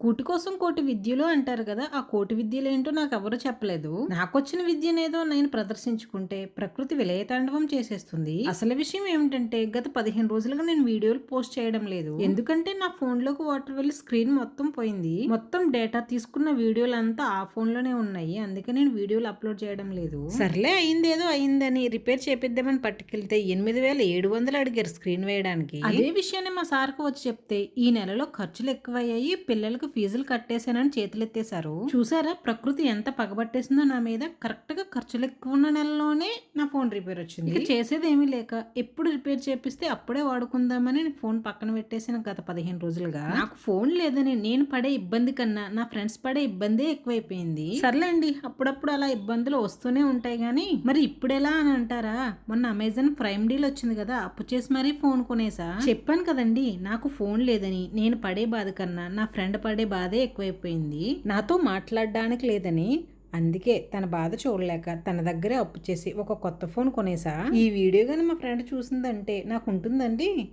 కూటి కోసం కోటి విద్యలు అంటారు కదా ఆ కోటి విద్యలు ఏంటో నాకు ఎవరు చెప్పలేదు. నాకొచ్చిన విద్యనేదో నేను ప్రదర్శించుకుంటే ప్రకృతి విలయతాండవం చేసేస్తుంది. అసలు విషయం ఏమిటంటే గత పదిహేను రోజులుగా నేను వీడియోలు పోస్ట్ చేయడం లేదు. ఎందుకంటే నా ఫోన్లోకి వాటర్ వెళ్ళి స్క్రీన్ మొత్తం పోయింది. మొత్తం డేటా తీసుకున్న వీడియోలు అంతా ఆ ఫోన్లోనే ఉన్నాయి. అందుకే నేను వీడియోలు అప్లోడ్ చేయడం లేదు. సర్లే అయిందేదో అయిందని రిపేర్ చేపిద్దామని పట్టుకెళ్తే ఎనిమిది వేల ఏడు వందలు అడిగారు స్క్రీన్ వేయడానికి. అదే విషయాన్ని మా సార్కు వచ్చి చెప్తే ఈ నెలలో ఖర్చులు ఎక్కువయ్యాయి పిల్లలకు ఫీజులు కట్టేశానని చేతులెత్తేశారు? చూసారా? ప్రకృతి ఎంత పగబట్టేసిందో నా మీద. కరెక్ట్గా ఖర్చులు ఎక్కువ ఉన్న నెలలోనే నా ఫోన్ రిపేర్ వచ్చింది. ఇక చేసేది ఏమీ లేక ఎప్పుడు రిపేర్ చేపిస్తే అప్పుడే వాడుకుందామని ఫోన్ పక్కన పెట్టేసిన గత పదిహేను రోజులుగా. నాకు ఫోన్ లేదని నేను పడే ఇబ్బంది కన్నా నా ఫ్రెండ్స్ పడే ఇబ్బందే ఎక్కువైపోయింది. సర్లే అండి అప్పుడప్పుడు అలా ఇబ్బందులు వస్తూనే ఉంటాయి గానీ మరి ఇప్పుడు ఎలా అని అంటారా? మొన్న అమెజాన్ ప్రైమ్ డీల్ వచ్చింది కదా అప్పు చేసి మరీ ఫోన్ కొనేసా? చెప్పాను కదండి నాకు ఫోన్ లేదని నేను పడే బాధ కన్నా నా ఫ్రెండ్ పడే బాధే ఎక్కువైపోయింది. నాతో మాట్లాడడానికి లేదని అందుకే తన బాధ చూడలేక తన దగ్గరే అప్పు చేసి ఒక కొత్త ఫోన్ కొనేసా. ఈ వీడియో కానీ మా ఫ్రెండ్ చూసిందంటే నాకు ఉంటుందండి